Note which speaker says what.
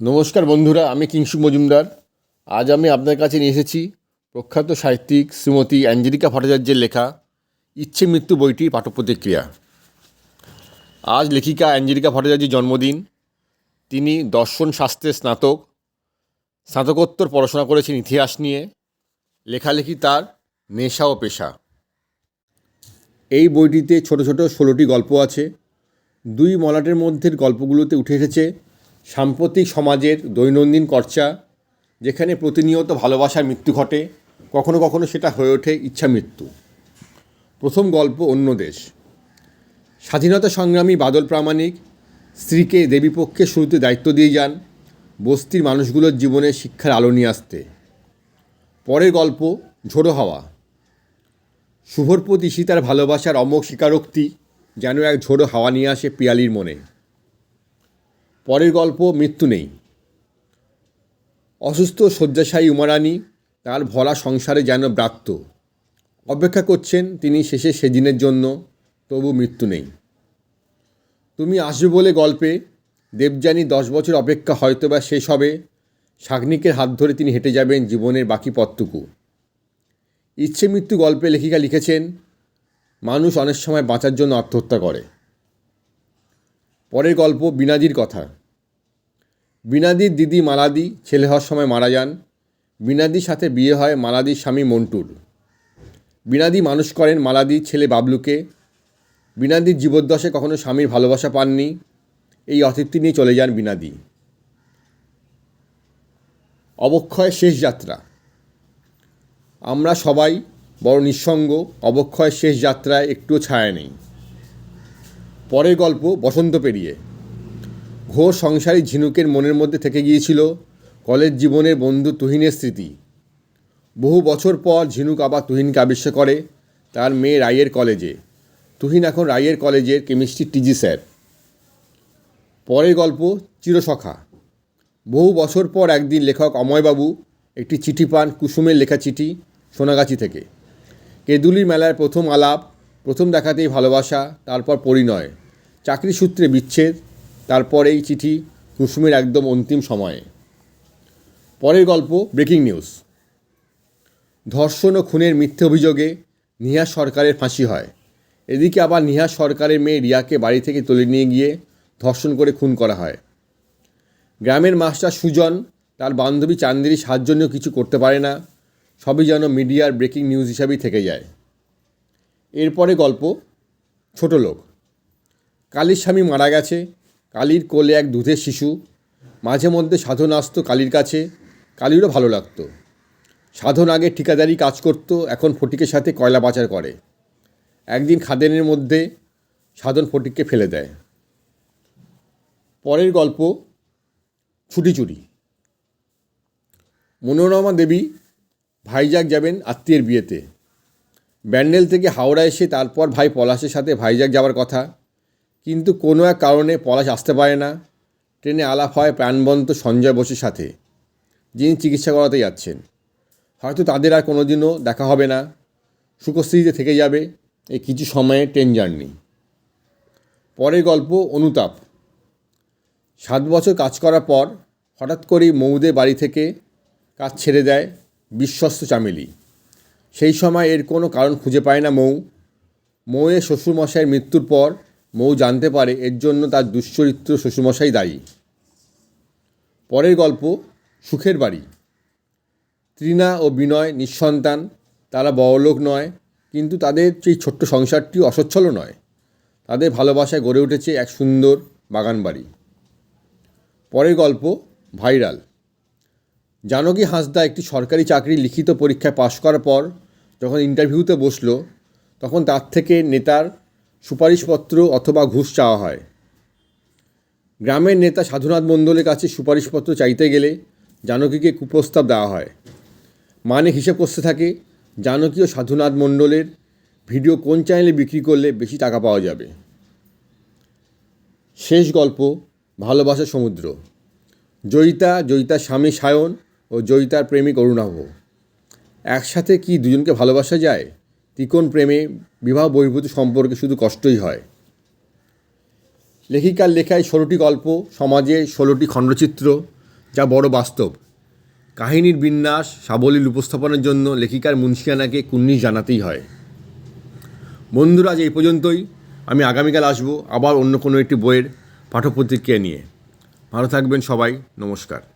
Speaker 1: নমস্কার বন্ধুরা, আমি কিংসু মজুমদার। আজ আমি আপনার কাছে নিয়ে এসেছি প্রখ্যাত সাহিত্যিক শ্রীমতী অ্যাঞ্জেলিকা ভট্টাচার্যের লেখা ইচ্ছে মৃত্যু বইটির পাঠ্যপ্রতিক্রিয়া। আজ লেখিকা অ্যাঞ্জেলিকা ভট্টাচার্যের জন্মদিন। তিনি দর্শন শাস্ত্রের স্নাতক। স্নাতকোত্তর পড়াশোনা করেছেন ইতিহাস নিয়ে। লেখালেখি তার নেশা ও পেশা। এই বইটিতে ছোট ছোট ষোলোটি গল্প আছে। দুই মলাটের মধ্যের গল্পগুলোতে উঠে এসেছে সাম্প্রতিক সমাজের দৈনন্দিন চর্চা, যেখানে প্রতিনিয়ত ভালোবাসার মৃত্যু ঘটে, কখনো কখনো সেটা হয়ে ওঠে ইচ্ছা মৃত্যু। প্রথম গল্প অন্য দেশ। স্বাধীনতা সংগ্রামী বাদল প্রামাণিক স্ত্রীকে দেবীপক্ষে শুরুতে দায়িত্ব দিয়ে যান বস্তির মানুষগুলোর জীবনে শিক্ষার আলো নিয়ে আসতে। পরের গল্প, ঝোড়ো হাওয়া। শুভর প্রতি সীতার ভালোবাসার অমোঘ স্বীকারোক্তি যেন এক ঝোড়ো হাওয়া নিয়ে আসে পিয়ালির মনে। পরের গল্প, মৃত্যু নেই। অসুস্থ শয্যাশায়ী উমারানী তার ভরা সংসারে যেন ব্রাত্য। অপেক্ষা করছেন তিনি শেষে সেদিনের জন্য, তবু মৃত্যু নেই। তুমি আসবে বলে গল্পে দেবযানী দশ বছর অপেক্ষা হয়তো বা শেষ হবে। শাগনিকের হাত ধরে তিনি হেঁটে যাবেন জীবনের বাকি পথটুকু। ইচ্ছে মৃত্যু গল্পে লেখিকা লিখেছেন, মানুষ অনেক সময় বাঁচার জন্য আত্মহত্যা করে। পরের গল্প বিনাদির কথা। বিনাদির দিদি মালাদি ছেলে হওয়ার সময় মারা যান। বিনাদির সাথে বিয়ে হয় মালাদির স্বামী মন্টুর। বিনাদি মানুষ করেন মালাদির ছেলে বাবলুকে। বিনাদির জীবদ্দশে কখনো স্বামীর ভালোবাসা পাননি। এই অতিথি নিয়ে চলে যান বিনাদি। অবক্ষয় শেষ যাত্রা। আমরা সবাই বড় নিঃসঙ্গ, অবক্ষয় শেষ যাত্রায় একটুও ছায়া নেই। পরের গল্প বসন্ত পেরিয়ে। ঘোর সংসারী ঝিনুকের মনের মধ্যে থেকে গিয়েছিল কলেজ জীবনের বন্ধু তুহিনের স্মৃতি। বহু বছর পর ঝিনুক আবার তুহিনকে আবিষ্কার করে, তার মেয়ে রাইয়ের কলেজে। তুহিন এখন রায়ের কলেজের কেমিস্ট্রি টিজি স্যার। পরের গল্প, চিরসখা। বহু বছর পর একদিন লেখক অময়বাবু একটি চিঠি পান কুসুমের লেখা চিঠি সোনাগাছি থেকে। কেদুলির মেলার প্রথম আলাপ, প্রথম দেখাতেই ভালোবাসা, তারপর পরিণয়। চাকরি সূত্রে বিচ্ছেদ তারপর এই চিঠি কুসুমের একদম অন্তিম সময়ে। পরের গল্প, ব্রেকিং নিউজ। ধর্ষণ ও খুনের মিথ্যে অভিযোগে নিহার সরকারের ফাঁসি হয়। এদিকে আবার নিহার সরকারের মেয়ে রিয়াকে বাড়ি থেকে তুলে নিয়ে গিয়ে ধর্ষণ করে খুন করা হয়। গ্রামের মাস্টার সুজন তার বান্ধবী চান্দেরি সাহায্য কিছু করতে পারে না, সবই যেন মিডিয়ার ব্রেকিং নিউজ হিসাবেই থেকে যায়। এরপরে গল্প, ছোট লোক। কালীর স্বামী মারা গেছে কালীর কোলে এক দুধের শিশু, মাঝে মধ্যে সাধন আসতো কালীর কাছে, কালীরও ভালো লাগতো। সাধন আগে ঠিকাদারি কাজ করত, এখন ফটিকের সাথে কয়লা পাচার করে। একদিন খাদেনের মধ্যে সাধন ফটিককে ফেলে দেয়। পরের গল্প, ছুটি চুরি। মনোরমা দেবী ভাইজাগ যাবেন আত্মীয়ের বিয়েতে। ব্যান্ডেল থেকে হাওড়া এসে তারপর ভাই পলাশের সাথে ভাইজাগ যাওয়ার কথা। কিন্তু কোনো এক কারণে পলাশ আসতে পারে না। ট্রেনে আলাপ হয় প্রাণবন্ত সঞ্জয় বসুর সাথে, যিনি চিকিৎসা করাতে যাচ্ছেন। হয়তো তাদের আর কোনো দিনও দেখা হবে না। সুখস্থিতিতে থেকে যাবে এই কিছু সময়ে ট্রেন জার্নি। পরের গল্প অনুতাপ। সাত বছর কাজ করার পর হঠাৎ করেই মৌদের বাড়ি থেকে কাজ ছেড়ে দেয় বিশ্বস্ত চামেলি। সেই সময় এর কোনো কারণ খুঁজে পায় না মৌ। মৌয়ের শ্বশুরমশাইয়ের মৃত্যুর পর মৌ জানতে পারে এর জন্য তার দুশ্চরিত্র শ্বশুরমশাই দায়ী। পরের গল্প, সুখের বাড়ি। ত্রিনা ও বিনয় নিঃসন্তান, তারা বড়লোক নয়, কিন্তু তাদের সেই ছোট্ট সংসারটি অসচ্ছল নয়। তাদের ভালোবাসায় গড়ে উঠেছে এক সুন্দর বাগান বাড়ি। পরের গল্প, ভাইরাল। জানকী হাঁসদা একটি সরকারি চাকরি লিখিত পরীক্ষায় পাশ করার পর যখন ইন্টারভিউতে বসল, তখন তার থেকে নেতার সুপারিশপত্র অথবা ঘুষ চাওয়া হয়। গ্রামের নেতা সাধুনাথ মণ্ডলের কাছে সুপারিশপত্র চাইতে গেলে জানকীকে কুপ্রস্তাব দেওয়া হয়। মানে হিসেব করতে থাকে জানকী ও সাধুনাথ মণ্ডলের ভিডিও কোন চ্যানেলে বিক্রি করলে বেশি টাকা পাওয়া যাবে। শেষ গল্প, ভালোবাসা সমুদ্র। জয়িতা, জয়িতার স্বামী সায়ন ও জয়িতার প্রেমিক অরুণাভ। একসাথে কি দুজনকে ভালোবাসা যায়? তিকোণ প্রেমে বিবাহ বহির্ভূত সম্পর্কে শুধু কষ্টই হয়। লেখিকার লেখায় ষোলোটি গল্প, সমাজে ষোলোটি খণ্ডচিত্র, যা বড় বাস্তব। কাহিনীর বিন্যাস, সাবলীল উপস্থাপনের জন্য লেখিকার মুন্সিয়ানাকে কুন্নিশ জানাতেই হয়। বন্ধুরা, আজ এই পর্যন্তই। আমি আগামীকাল আসব আবার অন্য কোনো একটি বইয়ের পাঠ্যপ্রতিক্রিয়া নিয়ে। ভালো থাকবেন সবাই। নমস্কার।